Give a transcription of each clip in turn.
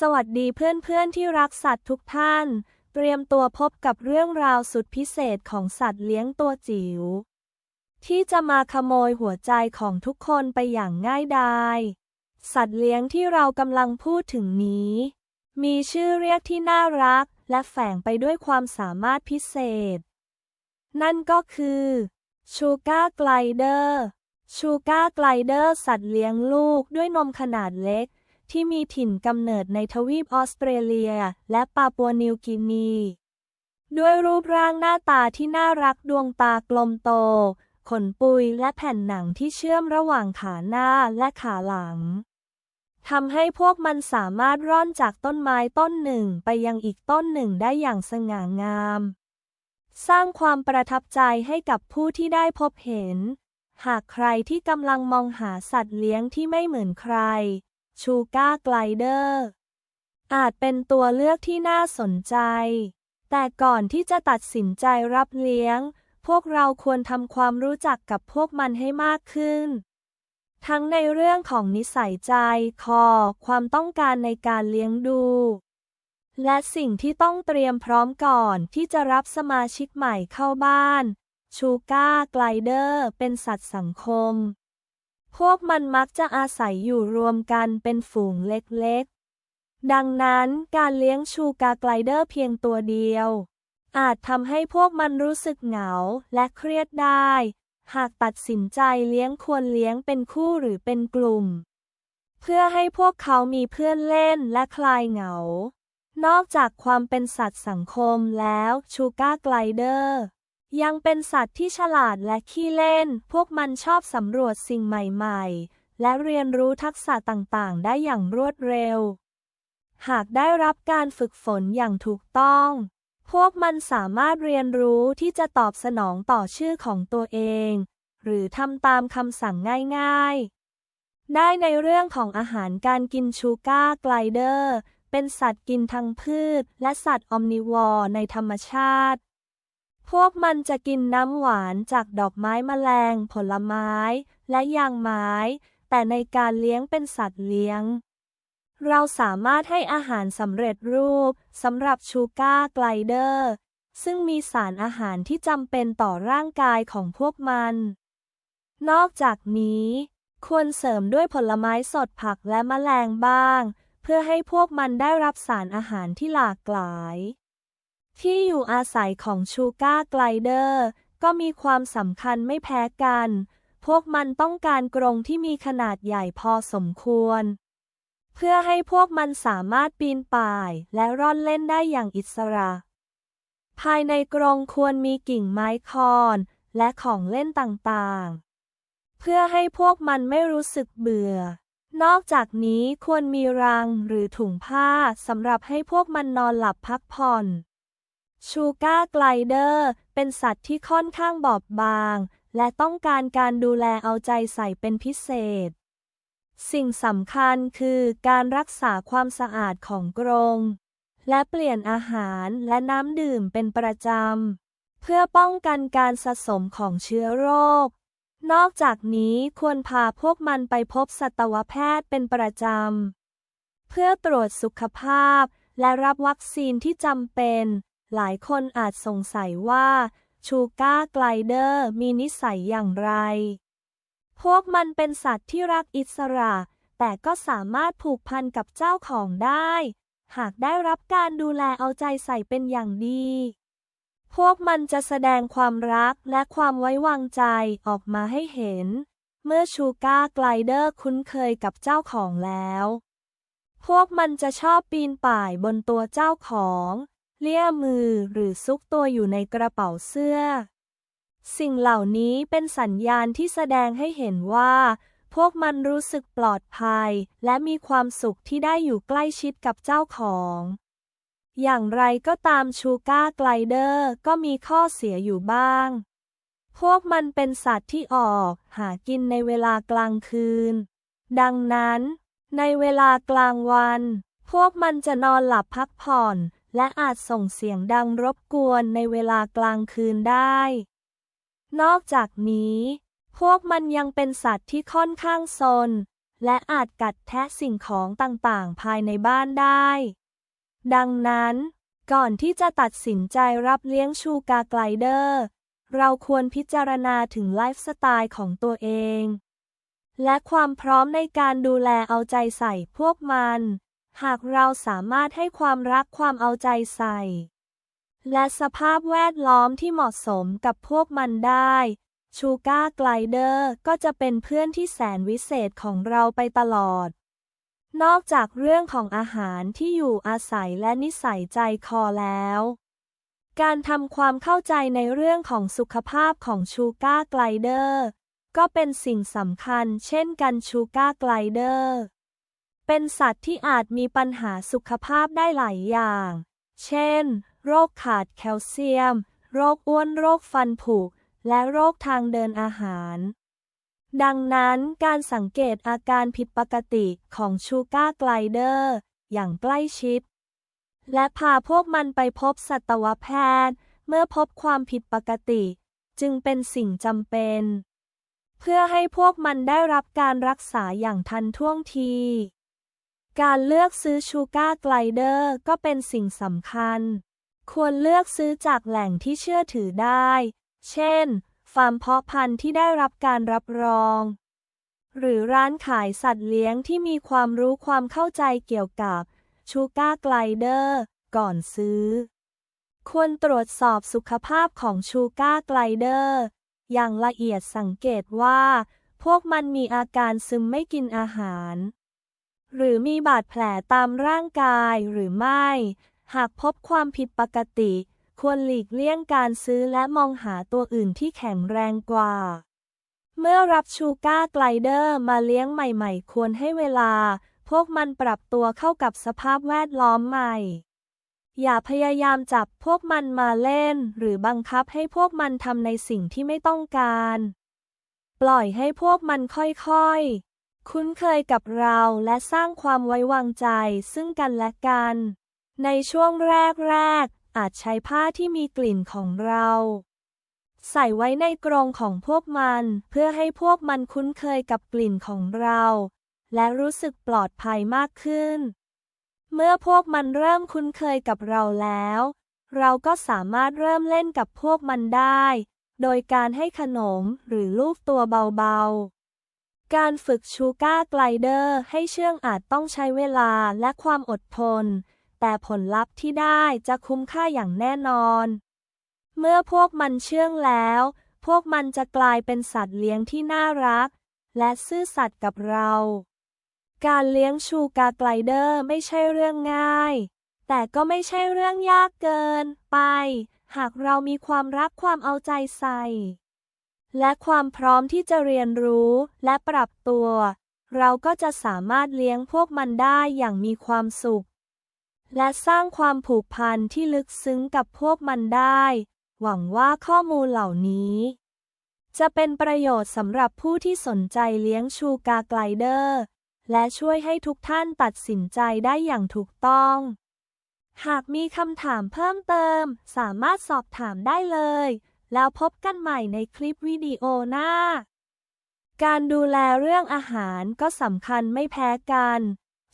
สวัสดีเพื่อนๆที่รักสัตว์ทุกท่าน เตรียมตัวพบกับเรื่องราวสุดพิเศษของสัตว์เลี้ยงตัวจิ๋ว ที่จะมาขโมยหัวใจของทุกคนไปอย่างง่ายดายสัตว์เลี้ยงที่เรากำลังพูดถึงนี้ มีชื่อเรียกที่น่ารัก และแฝงไปด้วยความสามารถพิเศษ นั่นก็คือชูก้าไกลเดอร์ชูก้าไกลเดอร์สัตว์เลี้ยงลูกด้วยนมขนาดเล็ก ที่มีถิ่นกำเนิดในทวีปออสเตรเลีย และปาปัวนิวกินี ด้วยรูปร่างหน้าตาที่น่ารักดวงตากลมโต ขนปุยและแผ่นหนังที่เชื่อมระหว่างขาหน้าและขาหลังทำให้พวกมันสามารถร่อนจากต้นไม้ต้นหนึ่งไปยังอีกต้นหนึ่งได้อย่างสง่างาม สร้างความประทับใจให้กับผู้ที่ได้พบเห็น หากใครที่กำลังมองหาสัตว์เลี้ยงที่ไม่เหมือนใคร ชูก้าไกลเดอร์อาจเป็นตัวเลือกที่น่าสนใจ แต่ก่อนที่จะตัดสินใจรับเลี้ยง พวกเราควรทำความรู้จักกับพวกมันให้มากขึ้น ทั้งในเรื่องของนิสัยใจ คอ ความต้องการในการเลี้ยงดู และสิ่งที่ต้องเตรียมพร้อมก่อนที่จะรับสมาชิกใหม่เข้าบ้าน ชูก้าไกลเดอร์เป็นสัตว์สังคม พวกมันมักจะอาศัยอยู่รวมกันเป็นฝูงเล็กๆ ดังนั้นการเลี้ยงชูกาไกลเดอร์เพียงตัวเดียว อาจทำให้พวกมันรู้สึกเหงาและเครียดได้ หากตัดสินใจเลี้ยงควรเลี้ยงเป็นคู่หรือเป็นกลุ่ม เพื่อให้พวกเขามีเพื่อนเล่นและคลายเหงา นอกจากความเป็นสัตว์สังคมแล้วชูกาไกลเดอร์ ยังเป็นสัตว์ที่ฉลาดและขี้เล่น พวกมันชอบสำรวจสิ่งใหม่ๆ และเรียนรู้ทักษะต่างๆ ได้อย่างรวดเร็ว หากได้รับการฝึกฝนอย่างถูกต้อง พวกมันสามารถเรียนรู้ที่จะตอบสนองต่อชื่อของตัวเอง หรือทำตามคำสั่งง่ายๆ ได้ในเรื่องของอาหารการกินชูก้าไกลเดอร์ เป็นสัตว์กินทั้งพืช และสัตว์อมนิวอร์ในธรรมชาติ วกมันจะกินน้ำหวานจากดอกไม้แมลง ผลไม้ และยางไม้ แต่ในการเลี้ยงเป็นสัตว์เลี้ยง เราสามารถให้อาหารสำเร็จรูปสำหรับชูก้าไกลเดอร์ ซึ่งมีสารอาหารที่จำเป็นต่อร่างกายของพวกมัน นอกจากนี้ ควรเสริมด้วยผลไม้สดผักและแมลงบ้าง เพื่อให้พวกมันได้รับสารอาหารที่หลากหลาย ที่อยู่อาศัยของชูก้าไกลเดอร์ก็มีความสำคัญไม่แพ้กัน พวกมันต้องการกรงที่มีขนาดใหญ่พอสมควร เพื่อให้พวกมันสามารถปีนป่ายและร่อนเล่นได้อย่างอิสระ ภายในกรงควรมีกิ่งไม้คอนและของเล่นต่างๆ เพื่อให้พวกมันไม่รู้สึกเบื่อ นอกจากนี้ควรมีรังหรือถุงผ้าสำหรับให้พวกมันนอนหลับพักผ่อน ชูก้าไกลเดอร์เป็นสัตว์ที่ค่อนข้างบอบบาง และต้องการการดูแลเอาใจใส่เป็นพิเศษ สิ่งสำคัญคือการรักษาความสะอาดของกรง และเปลี่ยนอาหารและน้ำดื่มเป็นประจำ เพื่อป้องกันการสะสมของเชื้อโรค นอกจากนี้ควรพาพวกมันไปพบสัตวแพทย์เป็นประจำ เพื่อตรวจสุขภาพและรับวัคซีนที่จำเป็น หลายคนอาจสงสัยว่าชูก้าไกลเดอร์มีนิสัยอย่างไร พวกมันเป็นสัตว์ที่รักอิสระ แต่ก็สามารถผูกพันกับเจ้าของได้ หากได้รับการดูแลเอาใจใส่เป็นอย่างดี พวกมันจะแสดงความรักและความไว้วางใจออกมาให้เห็น เมื่อชูก้าไกลเดอร์คุ้นเคยกับเจ้าของแล้ว พวกมันจะชอบปีนป่ายบนตัวเจ้าของ เลี่ยมือหรือซุกตัวอยู่ในกระเป๋าเสื้อ สิ่งเหล่านี้เป็นสัญญาณที่แสดงให้เห็นว่า พวกมันรู้สึกปลอดภัย และมีความสุขที่ได้อยู่ใกล้ชิดกับเจ้าของ อย่างไรก็ตามชูก้าไกลเดอร์ก็มีข้อเสียอยู่บ้าง พวกมันเป็นสัตว์ที่ออกหากินในเวลากลางคืน ดังนั้น ในเวลากลางวัน พวกมันจะนอนหลับพักผ่อน และอาจส่งเสียงดังรบกวนในเวลากลางคืนได้ นอกจากนี้ พวกมันยังเป็นสัตว์ที่ค่อนข้างซน และอาจกัดแทะสิ่งของต่างๆ ภายในบ้านได้ ดังนั้น ก่อนที่จะตัดสินใจรับเลี้ยงชูกาไกลเดอร์ เราควรพิจารณาถึงไลฟ์สไตล์ของตัวเอง และความพร้อมในการดูแลเอาใจใส่พวกมัน หากเราสามารถให้ความรักความเอาใจใส่ และสภาพแวดล้อมที่เหมาะสมกับพวกมันได้ ชูก้าไกลเดอร์ก็จะเป็นเพื่อนที่แสนวิเศษของเราไปตลอด นอกจากเรื่องของอาหารที่อยู่อาศัยและนิสัยใจคอแล้ว การทำความเข้าใจในเรื่องของสุขภาพของชูก้าไกลเดอร์ก็เป็นสิ่งสำคัญเช่นกันชูก้าไกลเดอร์ เป็นสัตว์ที่อาจมีปัญหาสุขภาพได้หลายอย่าง เช่น โรคขาดแคลเซียม โรคอ้วนโรคฟันผุ และโรคทางเดินอาหาร ดังนั้นการสังเกตอาการผิดปกติของชูก้าไกลเดอร์อย่างใกล้ชิด และพาพวกมันไปพบสัตวแพทย์ เมื่อพบความผิดปกติ จึงเป็นสิ่งจำเป็น เพื่อให้พวกมันได้รับการรักษาอย่างทันท่วงที การเลือกซื้อชูก้าไกลเดอร์ก็เป็นสิ่งสำคัญ ควรเลือกซื้อจากแหล่งที่เชื่อถือได้ เช่น ฟาร์มเพาะพันธุ์ที่ได้รับการรับรอง หรือร้านขายสัตว์เลี้ยงที่มีความรู้ความเข้าใจเกี่ยวกับชูก้าไกลเดอร์ก่อนซื้อ ควรตรวจสอบสุขภาพของชูก้าไกลเดอร์อย่างละเอียดสังเกตว่า พวกมันมีอาการซึมไม่กินอาหาร หรือมีบาดแผลตามร่างกายหรือไม่ หากพบความผิดปกติ ควรหลีกเลี่ยงการซื้อและมองหาตัวอื่นที่แข็งแรงกว่า เมื่อรับชูก้าไกลเดอร์มาเลี้ยงใหม่ๆ ควรให้เวลา พวกมันปรับตัวเข้ากับสภาพแวดล้อมใหม่ อย่าพยายามจับพวกมันมาเล่น หรือบังคับให้พวกมันทำในสิ่งที่ไม่ต้องการ ปล่อยให้พวกมันค่อยๆ คุ้นเคยกับเราและสร้างความไว้วางใจซึ่งกันและกัน ในช่วงแรก ๆ อาจใช้ผ้าที่มีกลิ่นของเรา ใส่ไว้ในกรงของพวกมัน เพื่อให้พวกมันคุ้นเคยกับกลิ่นของเรา และรู้สึกปลอดภัยมากขึ้น เมื่อพวกมันเริ่มคุ้นเคยกับเราแล้ว เราก็สามารถเริ่มเล่นกับพวกมันได้ โดยการให้ขนมหรือลูบตัวเบาๆ การฝึกชูก้าไกลเดอร์ให้เชื่องอาจต้องใช้เวลาและความอดทน แต่ผลลัพธ์ที่ได้จะคุ้มค่าอย่างแน่นอน เมื่อพวกมันเชื่องแล้ว พวกมันจะกลายเป็นสัตว์เลี้ยงที่น่ารัก และซื่อสัตย์กับเรา การเลี้ยงชูกาไกลเดอร์ไม่ใช่เรื่องง่าย แต่ก็ไม่ใช่เรื่องยากเกินไป หากเรามีความรักความเอาใจใส่ และความพร้อมที่จะเรียนรู้และปรับตัว เราก็จะสามารถเลี้ยงพวกมันได้อย่างมีความสุข และสร้างความผูกพันที่ลึกซึ้งกับพวกมันได้ หวังว่าข้อมูลเหล่านี้ จะเป็นประโยชน์สำหรับผู้ที่สนใจเลี้ยงชูกาไกลเดอร์ และช่วยให้ทุกท่านตัดสินใจได้อย่างถูกต้อง หากมีคำถามเพิ่มเติม สามารถสอบถามได้เลย แล้วพบกันใหม่ในคลิปวิดีโอหน้า การดูแลเรื่องอาหารก็สำคัญไม่แพ้กัน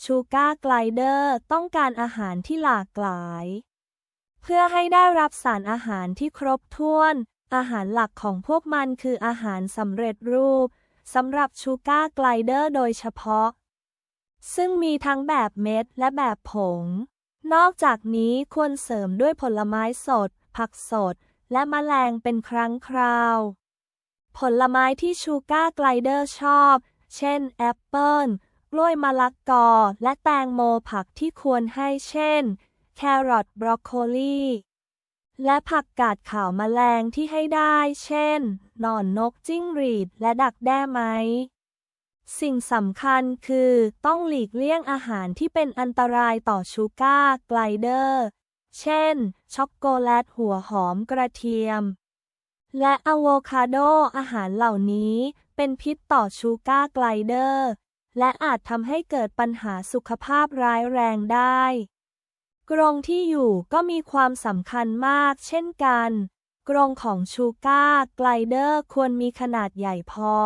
ชูก้าไกลเดอร์ต้องการอาหารที่หลากหลาย เพื่อให้ได้รับสารอาหารที่ครบถ้วน อาหารหลักของพวกมันคืออาหารสำเร็จรูปสำหรับชูก้าไกลเดอร์โดยเฉพาะ ซึ่งมีทั้งแบบเม็ดและแบบผง นอกจากนี้ควรเสริมด้วยผลไม้สด ผักสด และแมลงเป็นครั้งคราว ผลไม้ที่ชูก้าไกลเดอร์ชอบ เช่น แอปเปิลกล้วยมะละกอ และแตงโมผักที่ควรให้เช่น แครอทบรอกโคลีและผักกาดขาวแมลงที่ให้ได้ เช่น หนอนนกจิ้งหรีด และดักแด้ไหมสิ่งสำคัญคือต้องหลีกเลี่ยงอาหารที่เป็นอันตรายต่อชูก้าไกลเดอร์ เช่น ช็อกโกแลตหัวหอมกระเทียม และอะโวคาโดอาหารเหล่านี้เป็นพิษต่อชูก้าไกลเดอร์ และอาจทำให้เกิดปัญหาสุขภาพร้ายแรงได้ กรงที่อยู่ก็มีความสำคัญมากเช่นกัน กรงของชูก้าไกลเดอร์ควรมีขนาดใหญ่พอ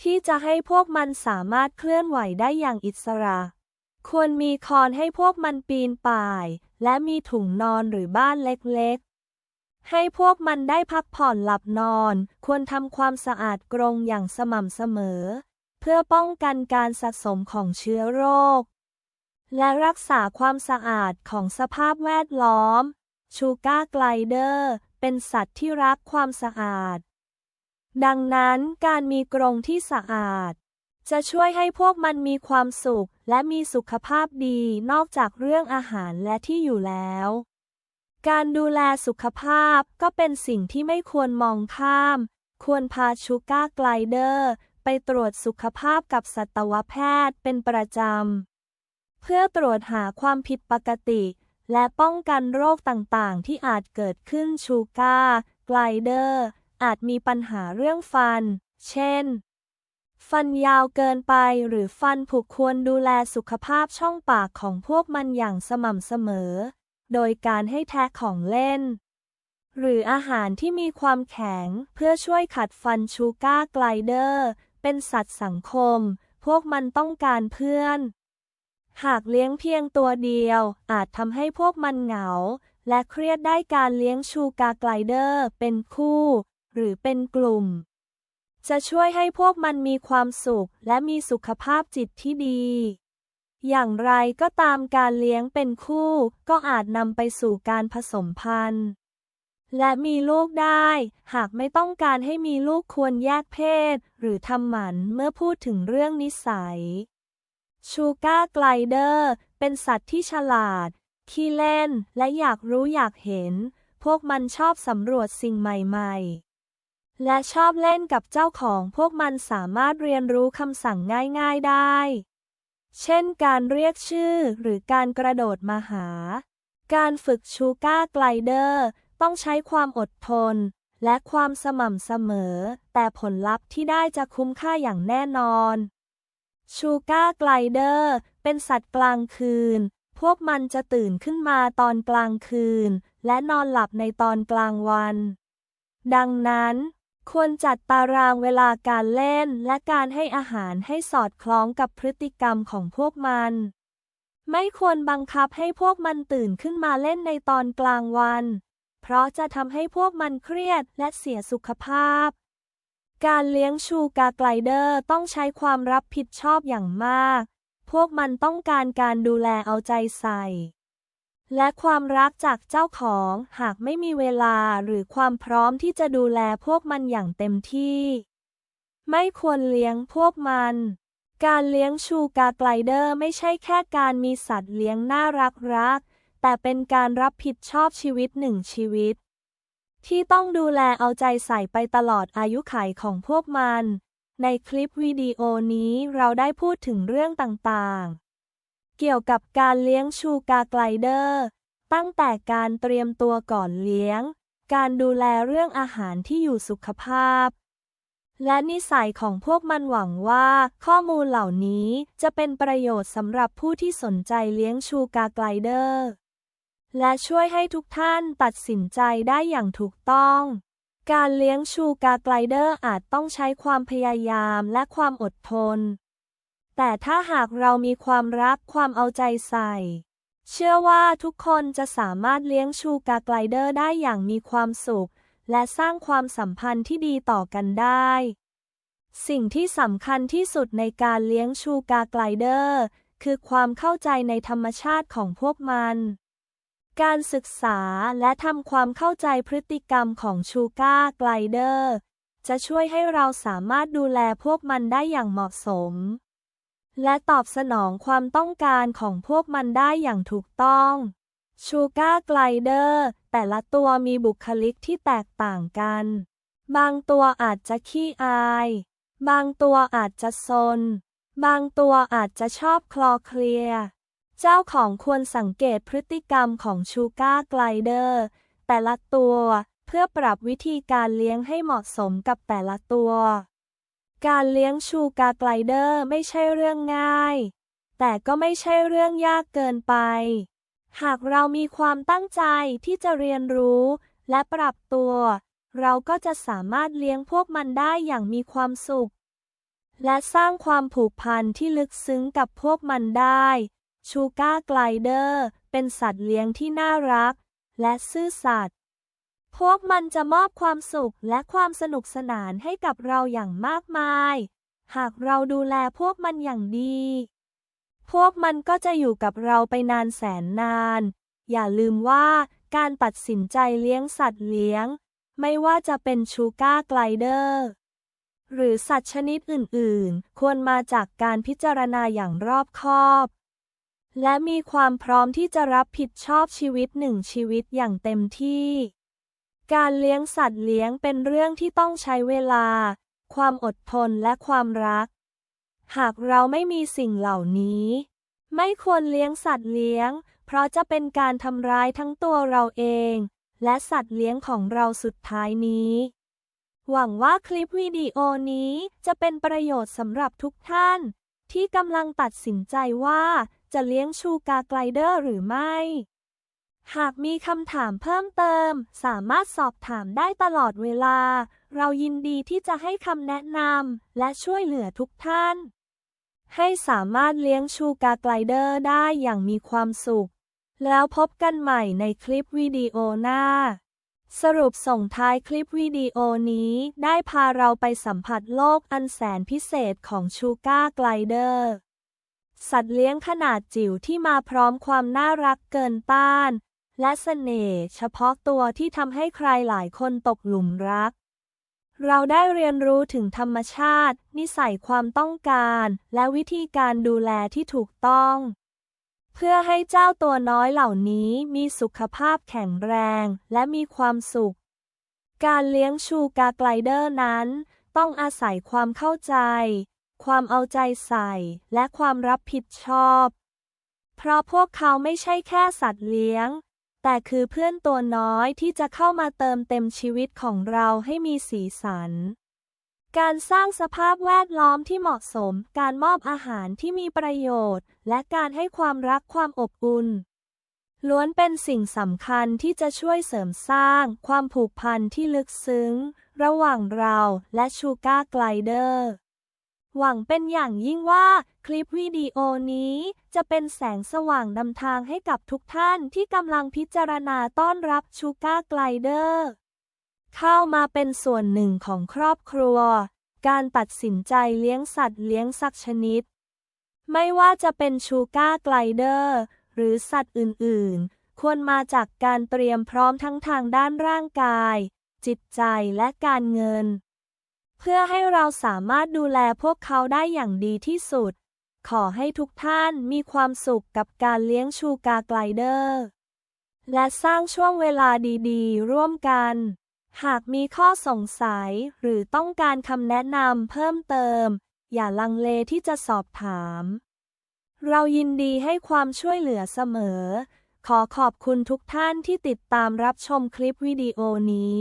ที่จะให้พวกมันสามารถเคลื่อนไหวได้อย่างอิสระ ควรมีคอนให้พวกมันปีนป่าย และมีถุงนอนหรือบ้านเล็กๆ ให้พวกมันได้พักผ่อนหลับนอน ควรทำความสะอาดกรงอย่างสม่ำเสมอ เพื่อป้องกันการสะสมของเชื้อโรค และรักษาความสะอาดของสภาพแวดล้อม ชูก้าไกลเดอร์เป็นสัตว์ที่รักความสะอาด ดังนั้นการมีกรงที่สะอาด จะช่วยให้พวกมันมีความสุขและมีสุขภาพดีนอกจากเรื่องอาหารและที่อยู่แล้ว การดูแลสุขภาพก็เป็นสิ่งที่ไม่ควรมองข้าม ควรพาชูก้าไกลเดอร์ไปตรวจสุขภาพกับสัตวแพทย์เป็นประจำ เพื่อตรวจหาความผิดปกติ และป้องกันโรคต่างๆ ที่อาจเกิดขึ้นชูก้าไกลเดอร์อาจมีปัญหาเรื่องฟัน เช่น ฟันยาวเกินไปหรือฟันผุควรดูแลสุขภาพช่องปากของพวกมันอย่างสม่ำเสมอ โดยการให้แทะของเล่น หรืออาหารที่มีความแข็งเพื่อช่วยขัดฟันชูก้าไกลเดอร์ เป็นสัตว์สังคม พวกมันต้องการเพื่อน หากเลี้ยงเพียงตัวเดียว อาจทำให้พวกมันเหงา และเครียดได้การเลี้ยงชูกาไกลเดอร์ เป็นคู่ หรือเป็นกลุ่ม จะช่วยให้พวกมันมีความสุขและมีสุขภาพจิตที่ดี อย่างไรก็ตามการเลี้ยงเป็นคู่ ก็อาจนำไปสู่การผสมพันธุ์ และมีลูกได้ หากไม่ต้องการให้มีลูกควรแยกเพศ หรือทำหมันเมื่อพูดถึงเรื่องนิสัย ชูก้าไกลเดอร์เป็นสัตว์ที่ฉลาด ขี้เล่นและอยากรู้อยากเห็น พวกมันชอบสำรวจสิ่งใหม่ ๆ และชอบเล่นกับเจ้าของพวกมันสามารถเรียนรู้คำสั่งง่ายๆได้ เช่นการเรียกชื่อหรือการกระโดดมาหา การฝึกชูก้าไกลเดอร์ต้องใช้ความอดทน และความสม่ำเสมอ แต่ผลลัพธ์ที่ได้จะคุ้มค่าอย่างแน่นอนชูก้าไกลเดอร์เป็นสัตว์กลางคืน พวกมันจะตื่นขึ้นมาตอนกลางคืน และนอนหลับในตอนกลางวัน ดังนั้น ควรจัดตารางเวลาการเล่น และการให้อาหารให้สอดคล้องกับพฤติกรรมของพวกมัน ไม่ควรบังคับให้พวกมันตื่นขึ้นมาเล่นในตอนกลางวัน เพราะจะทำให้พวกมันเครียดและเสียสุขภาพ การเลี้ยงชูกาไกลเดอร์ต้องใช้ความรับผิดชอบอย่างมาก พวกมันต้องการการดูแลเอาใจใส่ และความรักจากเจ้าของหากไม่มีเวลาหรือความพร้อมที่จะดูแลพวกมันอย่างเต็มที่ ไม่ควรเลี้ยงพวกมัน การเลี้ยงชูการไกลเดอร์ไม่ใช่แค่การมีสัตว์เลี้ยงน่ารักรัก แต่เป็นการรับผิดชอบชีวิตหนึ่งชีวิต ที่ต้องดูแลเอาใจใส่ไปตลอดอายุขัยของพวกมัน ในคลิปวิดีโอนี้เราได้พูดถึงเรื่องต่างๆ เกี่ยวกับการเลี้ยงชูกาไกลเดอร์ ตั้งแต่การเตรียมตัวก่อนเลี้ยง การดูแลเรื่องอาหารที่อยู่สุขภาพ และนิสัยของพวกมันหวังว่า ข้อมูลเหล่านี้จะเป็นประโยชน์สำหรับผู้ที่สนใจเลี้ยงชูกาไกลเดอร์ และช่วยให้ทุกท่านตัดสินใจได้อย่างถูกต้องการเลี้ยงชูกาไกลเดอร์อาจต้องใช้ความพยายามและความอดทน แต่ถ้าหากเรามีความรักความเอาใจใส่ เชื่อว่าทุกคนจะสามารถเลี้ยงชูกาไกลเดอร์ได้อย่างมีความสุข และสร้างความสัมพันธ์ที่ดีต่อกันได้ สิ่งที่สำคัญที่สุดในการเลี้ยงชูกาไกลเดอร์ คือความเข้าใจในธรรมชาติของพวกมัน การศึกษาและทำความเข้าใจพฤติกรรมของชูกาไกลเดอร์ จะช่วยให้เราสามารถดูแลพวกมันได้อย่างเหมาะสม และตอบสนองความต้องการของพวกมันได้อย่างถูกต้องชูก้าไกลเดอร์แต่ละตัวมีบุคลิกที่แตกต่างกัน บางตัวอาจจะขี้อาย บางตัวอาจจะซน บางตัวอาจจะชอบคลอเคลีย เจ้าของควรสังเกตพฤติกรรมของชูก้าไกลเดอร์แต่ละตัวเพื่อปรับวิธีการเลี้ยงให้เหมาะสมกับแต่ละตัว การเลี้ยงชูกาไกลเดอร์ไม่ใช่เรื่องง่าย แต่ก็ไม่ใช่เรื่องยากเกินไป หากเรามีความตั้งใจที่จะเรียนรู้ และปรับตัว เราก็จะสามารถเลี้ยงพวกมันได้อย่างมีความสุข และสร้างความผูกพันที่ลึกซึ้งกับพวกมันได้ ชูก้าไกลเดอร์เป็นสัตว์เลี้ยงที่น่ารัก และซื่อสัตย์ พวกมันจะมอบความสุขและความสนุกสนานให้กับเราอย่างมากมาย หากเราดูแลพวกมันอย่างดี พวกมันก็จะอยู่กับเราไปนานแสนนาน อย่าลืมว่าการตัดสินใจเลี้ยงสัตว์เลี้ยง ไม่ว่าจะเป็นชูก้าไกลเดอร์ หรือสัตว์ชนิดอื่นๆ ควรมาจากการพิจารณาอย่างรอบคอบ และมีความพร้อมที่จะรับผิดชอบชีวิตหนึ่งชีวิตอย่างเต็มที่ การเลี้ยงสัตว์เลี้ยงเป็นเรื่องที่ต้องใช้เวลา ความอดทนและความรัก หากเราไม่มีสิ่งเหล่านี้ ไม่ควรเลี้ยงสัตว์เลี้ยง เพราะจะเป็นการทำร้ายทั้งตัวเราเอง และสัตว์เลี้ยงของเราสุดท้ายนี้ หวังว่าคลิปวิดีโอนี้จะเป็นประโยชน์สำหรับทุกท่าน ที่กำลังตัดสินใจว่าจะเลี้ยงชูกาไกลเดอร์หรือไม่ หากมีคำถามเพิ่มเติม สามารถสอบถามได้ตลอดเวลา เรายินดีที่จะให้คำแนะนำและช่วยเหลือทุกท่าน ให้สามารถเลี้ยงชูกาไกลเดอร์ได้อย่างมีความสุข แล้วพบกันใหม่ในคลิปวิดีโอหน้า สรุปส่งท้ายคลิปวิดีโอนี้ได้พาเราไปสัมผัสโลกอันแสนพิเศษของชูก้าไกลเดอร์สัตว์เลี้ยงขนาดจิ๋วที่มาพร้อมความน่ารักเกินต้าน และเสน่ห์เฉพาะตัวที่ทำให้ใครหลายคนตกหลุมรัก เราได้เรียนรู้ถึงธรรมชาติ นิสัยความต้องการ และวิธีการดูแลที่ถูกต้อง เพื่อให้เจ้าตัวน้อยเหล่านี้มีสุขภาพแข็งแรงและมีความสุข การเลี้ยงชูกาไกลเดอร์นั้น ต้องอาศัยความเข้าใจ ความเอาใจใส่ และความรับผิดชอบ เพราะพวกเขาไม่ใช่แค่สัตว์เลี้ยง แต่คือเพื่อนตัวน้อยที่จะเข้ามาเติมเต็มชีวิตของเราให้มีสีสัน การสร้างสภาพแวดล้อมที่เหมาะสม การมอบอาหารที่มีประโยชน์ และการให้ความรักความอบอุ่น ล้วนเป็นสิ่งสำคัญที่จะช่วยเสริมสร้าง ความผูกพันที่ลึกซึ้ง ระหว่างเราและชูก้าไกลเดอร์ หวังเป็นอย่างยิ่งว่าคลิปวิดีโอนี้จะเป็นแสงสว่างนำทางให้กับทุกท่านที่กำลังพิจารณาต้อนรับชูก้าไกลเดอร์ เข้ามาเป็นส่วนหนึ่งของครอบครัว การตัดสินใจเลี้ยงสัตว์เลี้ยงสักชนิด ไม่ว่าจะเป็นชูก้าไกลเดอร์หรือสัตว์อื่นๆ ควรมาจากการเตรียมพร้อมทั้งทางด้านร่างกาย จิตใจและการเงิน เพื่อให้เราสามารถดูแลพวกเขาได้อย่างดีที่สุด ขอให้ทุกท่านมีความสุขกับการเลี้ยงชูกาไกลเดอร์ และสร้างช่วงเวลาดีๆ ร่วมกัน หากมีข้อสงสัยหรือต้องการคำแนะนำเพิ่มเติม อย่าลังเลที่จะสอบถาม เรายินดีให้ความช่วยเหลือเสมอ ขอขอบคุณทุกท่านที่ติดตามรับชมคลิปวิดีโอนี้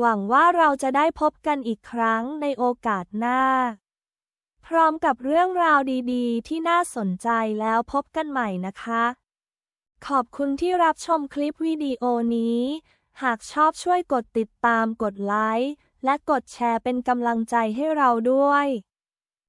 หวังว่าเราจะได้พบกันอีกครั้งในโอกาสหน้า พร้อมกับเรื่องราวดีๆ ที่น่าสนใจแล้วพบกันใหม่นะคะ ขอบคุณที่รับชมคลิปวิดีโอนี้ หากชอบช่วยกดติดตามกดไลค์และกดแชร์เป็นกำลังใจให้เราด้วย